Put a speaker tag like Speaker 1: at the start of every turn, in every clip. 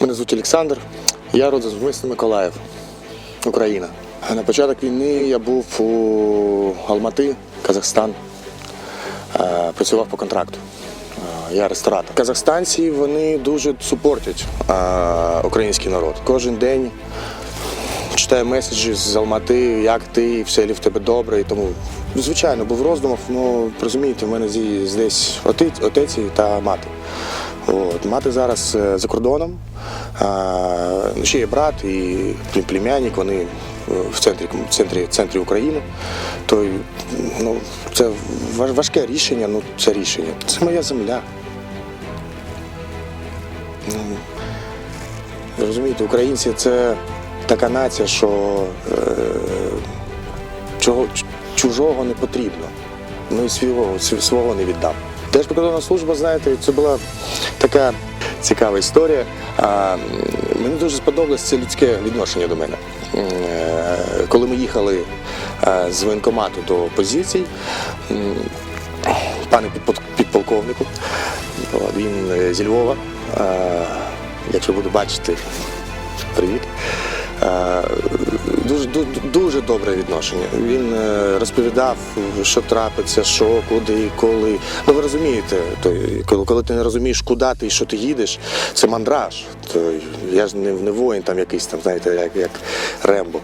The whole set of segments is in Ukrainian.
Speaker 1: Мене звуть Олександр. Я родом з міста Миколаїв, Україна. На початок війни я був у Алмати, Казахстан. Е, Працював по контракту. Е, Я ресторатор. Казахстанці вони дуже супортять е, український народ. Кожен день читаю меседжі з Алмати, як ти, все ли в тебе добре. І тому, звичайно, був роздумов, ну розумієте, в мене здесь отець, отець та мати. От. Мати зараз е, за кордоном. Ще є брат і племянник, вони е, в центрі, в центрі, центрі України. То ну, це важке рішення, ну це рішення. Це моя земля. Ну, розумієте, українці це така нація, що е, чого, чужого не потрібно. Ну і свого, свого не віддам. Держприкордонна служба, знаєте, це була така цікава історія. Мені дуже сподобалось це людське відношення до мене. Е, Коли ми їхали з воєнкомату до позицій, пане підполковнику, він е, зі Львова. Якщо буду бачити, привіт. Дуже, дуже, добре відношення. Він е, розповідав, що трапиться, що, куди, коли. Ну ви розумієте, то, коли, ти не розумієш, куди ти і що ти їдеш, це мандраж. То я ж не, не воїн там якийсь там, знаєте, як, як Рембо.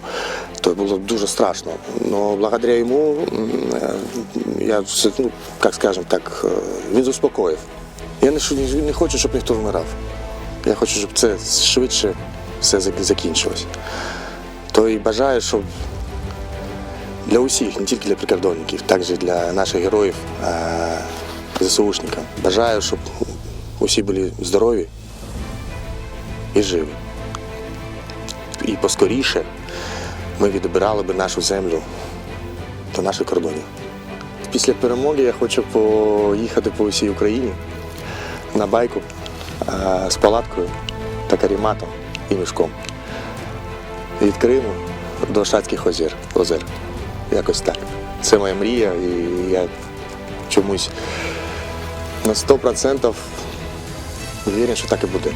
Speaker 1: То було дуже страшно. Но благодаря йому е, я ну, як скажемо так, е, він заспокоїв. Я не, не хочу, щоб ніхто вмирав. Я хочу, щоб це швидше все зак- закінчилось. То і бажаю, щоб для усіх, не тільки для прикордонників, також і для наших героїв, ЗСУшників. Бажаю, щоб усі були здорові і живі. І поскоріше ми відбирали би нашу землю до наших кордонів. Після перемоги я хочу поїхати по усій Україні на байку з палаткою та каріматом і мішком. Від Криму до Шацьких озер. озер. Якось так. Це моя мрія, і я чомусь на 100% вірю, що так і буде.